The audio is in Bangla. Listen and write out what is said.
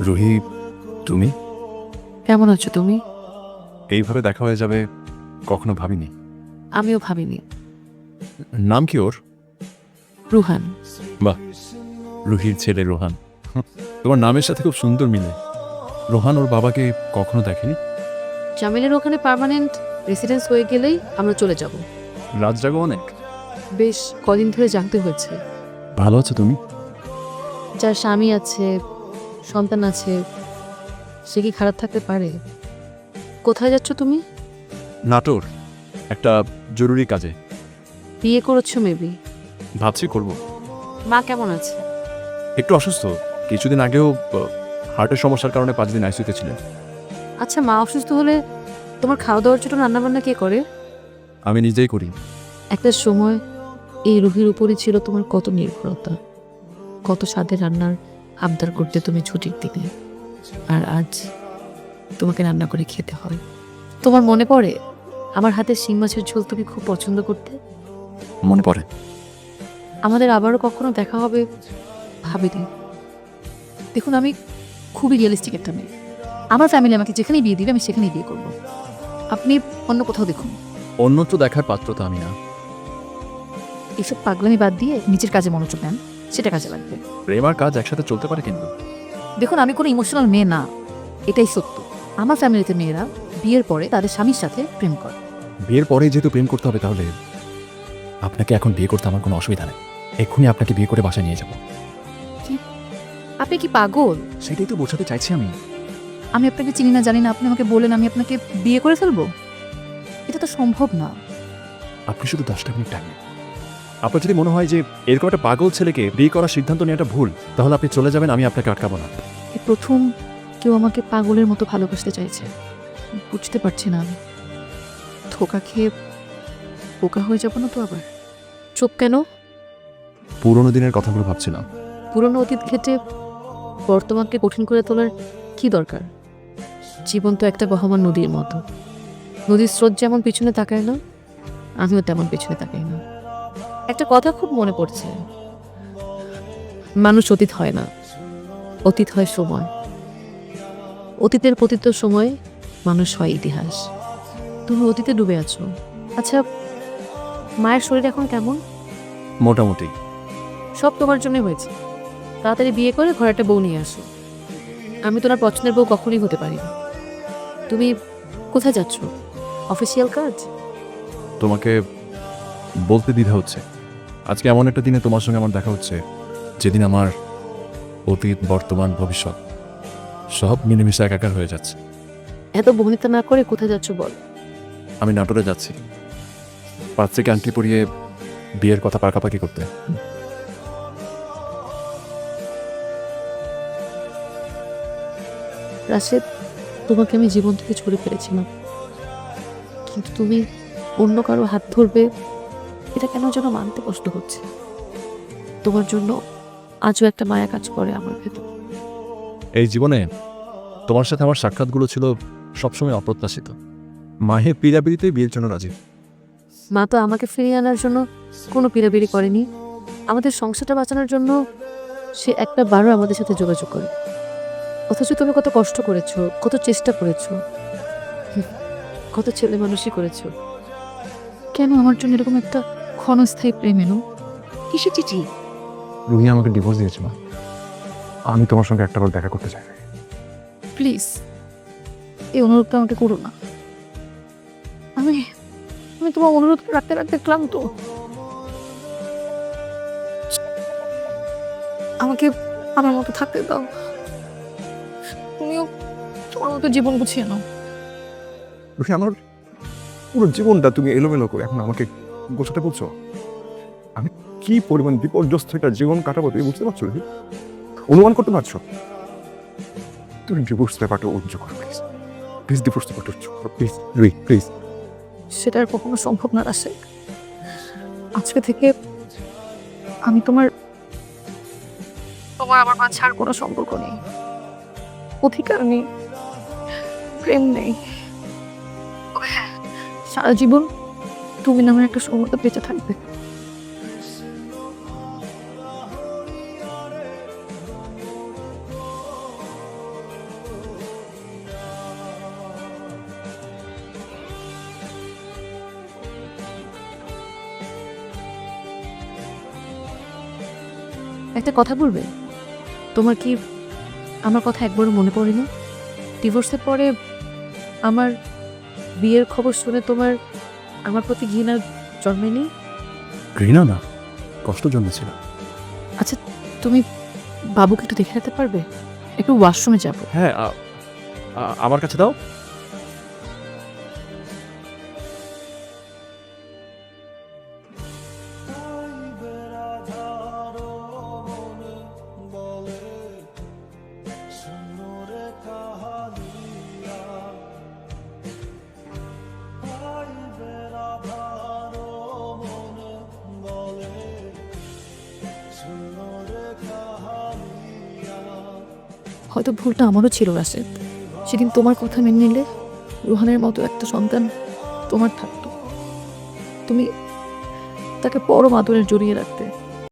রুহি তুমি? কেমন আছো তুমি? এইভাবে দেখা হয়ে যাবে কখনো ভাবিনি। আমিও ভাবিনি। নাম কি ওর? রুহান। বাহ রুহির ছেলে রোহান। তোমার নামের সাথে খুব সুন্দর মিলে। রোহান ওর বাবাকে কখনো দেখেনি? জামিলের ওখানে পার্মানেন্ট রেসিডেন্স হয়ে গেলেই আমরা চলে যাব। রাত জাগো অনেক। বেশ কদিন ধরে জানতে হয়েছে। ভালো আছো তুমি? যার স্বামী আছে সন্তান আছে সে কি খারাপ থাকতে পারে? কোথায় যাচ্ছ তুমি? নাটোর একটা জরুরি কাজে। বিয়ে করেছ মেবি? ভাবছি করব। মা কেমন আছে? একটু অসুস্থ। কিছুদিন আগেও হার্টের সমস্যার কারণে পাঁচ দিন আইসিউতে ছিলেন। আচ্ছা মা অসুস্থ হলে তোমার খাওয়া দাওয়ার জন্য রান্নাবান্না কে করে? আমি নিজেই করি। একটা সময় এই রুহির উপরই ছিল তোমার কত নির্ভরতা কত স্বাদের রান্নার আবদার করতে তুমি ছুটির দিনে। আর আজ তোমাকে রান্না করে খেতে হয়। তোমার মনে পড়ে? আমার হাতে শিং মাছের ঝোল তুমি খুব পছন্দ করতে? মনে পড়ে। আমাদের আবারও কখনো দেখা হবে ভাবিনি। দেখুন আমি খুবই রিয়েলিস্টিক একটা মেয়ে। আমার ফ্যামিলি আমাকে যেখানেই বিয়ে দিবে আমি সেখানেই বিয়ে করব। আপনি অন্য কোথাও দেখুন। অন্যত্র দেখার পাত্র তো আমি না। এসব পাগলামি বাদ দিয়ে নিজের কাজে মনোযোগ দেন। সেটা কাজে লাগবে প্রেম আর কাজ একসাথে চলতে পারে কিন্তু। দেখুন আমি কোনো ইমোশনাল মেয়ে না এটাই সত্য। আমার ফ্যামিলিতে মেয়েরা বিয়ের পরে তাদের স্বামীর সাথে প্রেম করে। বিয়ের পরেই যেহেতু প্রেম করতে হবে তাহলে আপনাকে এখন বিয়ে করতে আমার কোনো অসুবিধা নেই। এক্ষুনি আপনাকে বিয়ে করে বাসায় নিয়ে যাব। আপনি কি পাগল? সেটাই তো বোঝাতে চাইছি আমি। আমি আপনাকে চিনি না জানি না আপনি আমাকে বলেন আমি আপনাকে বিয়ে করে ফেলব? এটা তো সম্ভব না। আপনি শুধু দশটা মিনিট টাইম নিন। আপনার যদি মনে হয় যে এরকম একটা পাগল ছেলেকে বিয়ে করার সিদ্ধান্ত নেওয়াটা ভুল তাহলে আপনি চলে যাবেন আমি আপনাকে আটকাবো না। এই প্রথম কেউ আমাকে পাগলের মতো ভালোবাসতে চাইছে। বুঝতে পারছি না আমি। ধোকা খেয়ে বোকা হয়ে যাব না তো আবার? চোখ কেন? পুরোনো দিনের কথাগুলো ভাবছিলাম। পুরনো অতীত ঘেটে বর্তমানকে কঠিন করে তোলার কি দরকার? জীবন তো একটা বহমান নদীর মতো। নদীর স্রোত যেমন পিছনে তাকায় না আমিও তেমন পিছনে তাকাই না। একটা কথা খুব মনে পড়ছে। মানুষ অতীত হয় না। অতীত হয় সময়। অতীতের পতিত সময়ে মানুষ হয় ইতিহাস। তুমি অতীতে ডুবে আছো। আচ্ছা মায়ের শরীর এখন কেমন? মোটামুটি। সব তোমার জন্য হয়েছে। তাড়াতাড়ি বিয়ে করে ঘরে একটা বউ নিয়ে আসো। আমি তোমার পছন্দের বউ কখনই হতে পারি না। তুমি কোথায় যাচ্ছ? অফিসিয়াল কাজ? তোমাকে বলতে দ্বিধা হচ্ছে। আজকে এমন একটা দিনে তোমার সঙ্গে আমার দেখা হচ্ছে যেদিন আমার অতীত বর্তমান ভবিষ্যৎ সব মিলেমিশে একাকার হয়ে যাচ্ছে। এত বহনিতা না করে কোথায় যাচ্ছ বল? আমি নাটোরে যাচ্ছি। পাঁচ থেকে আংটি পরিয়ে বিয়ের কথা পাকাপাকি করতে। রাশেদ তোমাকে আমি জীবন থেকে ছড়ে ফেলেছিলাম কিন্তু তুমি অন্য কারও হাত ধরবে এটা কেন যেন মানতে কষ্ট হচ্ছে? তোমার জন্য আজও একটা মায়া কাজ করে আমার ভেতর। এই জীবনে তোমার সাথে আমার সাক্ষাৎগুলো ছিল সবসময় অপ্রত্যাশিত। মাহে পিড়াপিড়িতেই বিয়ের জন্য রাজি। মা তো আমাকে ফিরিয়ে আনার জন্য কোনো পিড়াপিড়ি করেনি। আমাদের সংসারটা বাঁচানোর জন্য সে একটা বারও আমাদের সাথে যোগাযোগ করে। অথচ তুমি কত কষ্ট করেছ কত চেষ্টা করেছ কত ছেলে মানুষই করেছ। কেন আমার জন্য এরকম একটা ক্ষণস্থায়ী প্রেম এলো। কিসে চিঠি? রুহি আমাকে ডিভোর্স দিয়েছে মা। আমি তোমার সঙ্গে একটা বার দেখা করতে চাই। প্লিজ এই অনুরোধটা আমাকে করো না। আমি আমি তোমার অনুরোধ রাখতে রাখতে ক্লান্ত। আমাকে আমার মতো থাকতে দাও। তুমিও তোমার মতো জীবন গুছিয়ে নাও। রুহি আমার পুরো জীবনটা তুমি এলোমেলো করে এখন আমাকে গোছাতে বলছো? আমি কি পরিমাণ বিপর্যস্ত একটা জীবন কাটাবো তুমি বুঝতে পারছ অনুমান করতে পারছ? তুমি ডিভোর্স ব্যাপারটা উজ্জ করো প্লিজ প্লিজ ডিভোর্স ব্যাপারটা উজ্জ করো প্লিজ রুহি প্লিজ সেটা আর কখনো সম্ভব না রাশে আজকে থেকে আমি তোমার তোমার আমার মাঝে আর কোনো সম্পর্ক নেই। অধিকার নেই প্রেম নেই। হ্যাঁ, সারা জীবন তুমি নামে একটা সময় বেঁচে থাকবে। একটা কথা বলবে? তোমার কি আমার কথা একবারও মনে পড়েনি? ডিভোর্সের পরে আমার বিয়ের খবর শুনে তোমার আমার প্রতি ঘৃণা জন্মেনি ঘৃণা না কষ্ট জন্মেছিল। আচ্ছা তুমি বাবুকে একটু দেখে যেতে পারবে? একটু ওয়াশরুমে যাব। হ্যাঁ আ- আ- আমার কাছে দাও। হয়তো ভুলটা আমারও ছিল, রাশেদ। সেদিন তোমার কথা মেনে নিলে রুহানের মতো একটা সন্তান তোমার থাকতো। তুমি তাকে পরম আদরের জড়িয়ে রাখতে